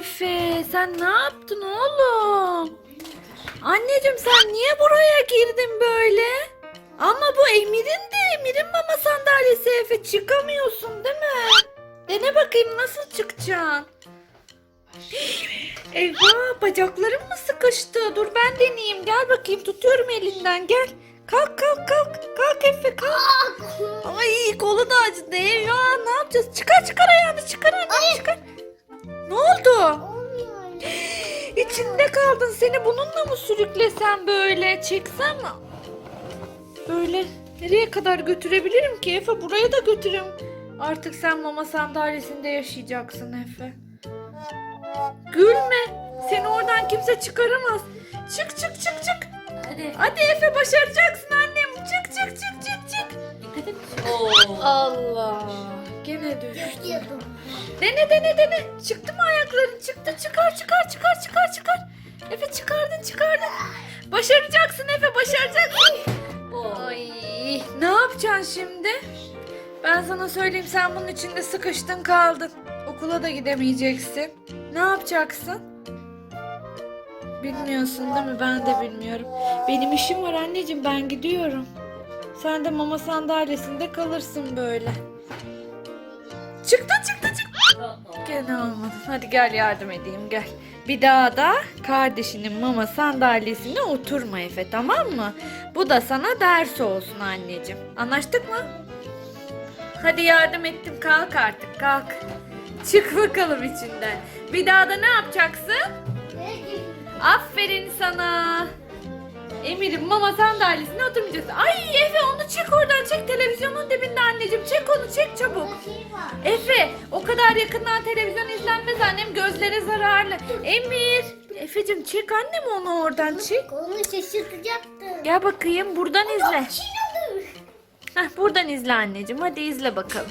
Efe sen ne yaptın oğlum? Anneciğim sen niye buraya girdin böyle? Ama bu Emir'in de Emir'in mama sandalyesi Efe çıkamıyorsun değil mi? Dene bakayım nasıl çıkacaksın? Eyvah bacaklarım mı sıkıştı? Dur ben deneyeyim. Gel bakayım tutuyorum elinden gel. Kalk kalk kalk. Kalk Efe kalk. Ay kolu da acıdı. Eyvah ne yapacağız? Çıkar çıkar ayağını çıkar anne çıkar. İçinde kaldın. Seni bununla mı sürüklesem böyle? Çeksem mi? Böyle nereye kadar götürebilirim ki Efe? Buraya da götürüm. Artık sen mama sandalyesinde yaşayacaksın Efe. Gülme. Seni oradan kimse çıkaramaz. Çık çık çık çık. Hadi. Hadi Efe başaracaksın annem. Çık çık çık çık çık. Dikkat et. Oo. Allah. Gene düştü. Dene dene dene. Çıktı mı ayakların? Çıktı. Çıkar çıkar çıkar. Efe çıkardın çıkardın. Başaracaksın Efe başaracaksın. Oo. Ay ne yapacaksın şimdi? Ben sana söyleyeyim sen bunun içinde sıkıştın kaldın. Okula da gidemeyeceksin. Ne yapacaksın? Bilmiyorsun değil mi? Ben de bilmiyorum. Benim işim var anneciğim ben gidiyorum. Sen de mama sandalyesinde kalırsın böyle. Çıktı çıktı çıktı. Gene olmadı. Hadi gel yardım edeyim gel. Bir daha da kardeşinin mama sandalyesine oturma Efe tamam mı? Bu da sana ders olsun anneciğim. Anlaştık mı? Hadi yardım ettim kalk artık kalk. Çık bakalım içinden. Bir daha da ne yapacaksın? Aferin sana. Emir'in mama sandalyesine oturmayacaksın. Ay Efe onu çek oradan çek televizyonun dibinde anneciğim. Çek onu çek çabuk. Efe o kadar yakından televizyon izlenmez annem gözlere zararlı. Emir. Efe'cim çek annem onu oradan çek. Onu şaşırtacaktı. Gel bakayım buradan izle. Heh, buradan izle anneciğim hadi izle bakalım.